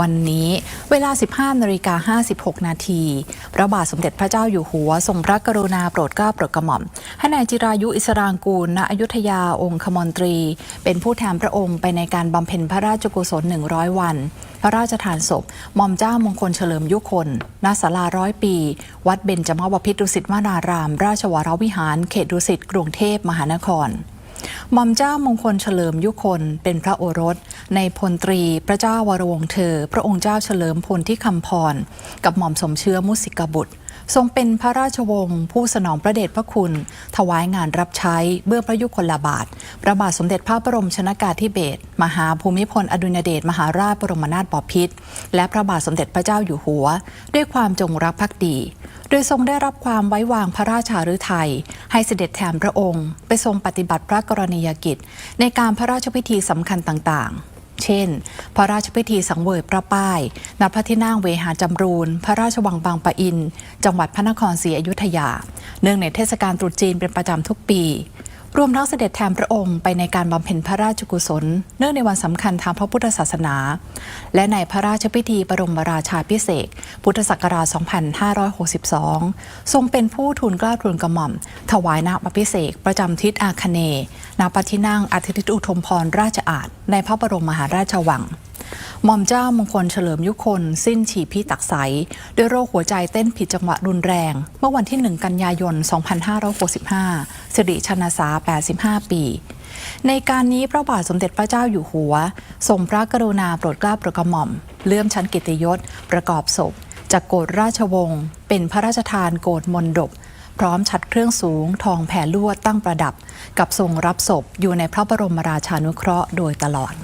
วันนี้เวลา 15นาฬิกา56 นาที พระบาทสมเด็จพระเจ้าอยู่หัว ทรงพระกรุณาโปรดเกล้าโปรดกระหม่อม ให้นายจิรายุอิสรางกูลณอยุธยาองคมนตรี เป็นผู้แทนพระองค์ไปในการบำเพ็ญพระราชกุศล 100 วัน พระราชทานศพหม่อมเจ้ามงคลเฉลิมยุคนณศาลาร้อยปี วัดเบญจมบพิตรดุสิตวนาราม ราชวรวิหาร เขตดุสิตกรุงเทพมหานครหม่อมเจ้ามงคลเฉลิมยุคนเป็นพระโอรส ในพลตรีพระเจ้าวรวงเธอ พระองค์เจ้าเฉลิมพลที่คำพร กับหม่อมสมเชื้อมุสิกบุตร ทรงเป็นพระราชวงศ์ผู้สนองพระเดชพระคุณ ถวายงานรับใช้เบื้องพระยุคลบาทพระบาทสมเด็จพระบรมชนากาธิเบศรมหาภูมิพลอดุลยเดชมหาราชบรมนาถบพิตรและพระบาทสมเด็จพระเจ้าอยู่หัว ด้วยความจงรักภักดีโดยทรงได้รับความไว้วางพระราชาฤทัยให้เสด็จแทนพระองค์ ไปทรงปฏิบัติพระกรณียกิจ ในการพระราชพิธีสำคัญต่างๆ เช่น พระราชพิธีสังเวยพระป้าย ณ พระที่นั่งเวหาจำรูน พระราชวังบางปะอิน จังหวัดพระนครศรีอยุธยา เนื่องในเทศกาลตรุษจีนเป็นประจำทุกปี รวมทั้งเสด็จแทนพระองค์ไปในการบำเพ็ญพระราชกุศล เนื่องในวันสำคัญทางพระพุทธศาสนา และในพระราชพิธีบรมราชาพิเศษพุทธศักราช 2562 ทรงเป็นผู้ทูลกล้าทูลกระหม่อม ถวายน้ำอภิเศษประจำทิศอาคเนย์ณพระที่นั่งอาทิตย์อุทมพรราชอาณในพระบรมมหาราชวัง หม่อมเจ้ามงคลเฉลิมยุคน สิ้นฉีพี่ตักใสด้วยโรคหัวใจเต้นผิดจังหวะรุนแรง เมื่อวันที่ 1 กันยายน 2565 สิริชนาสา 85 ปี ในการนี้พระบาทสมเด็จพระเจ้าอยู่หัว ทรงพระกรุณาโปรดเกล้าโปรดกระหม่อม เลื่อมชั้นกิติยศ ประกอบศพ จากโกรธราชวงศ์เป็นพระราชทานโกรธมนดบพร้อมชัดเครื่องสูงทองแผ่ลวดตั้งประดับ กับทรงรับศพอยู่ในพระบรมราชานุเคราะห์โดยตลอด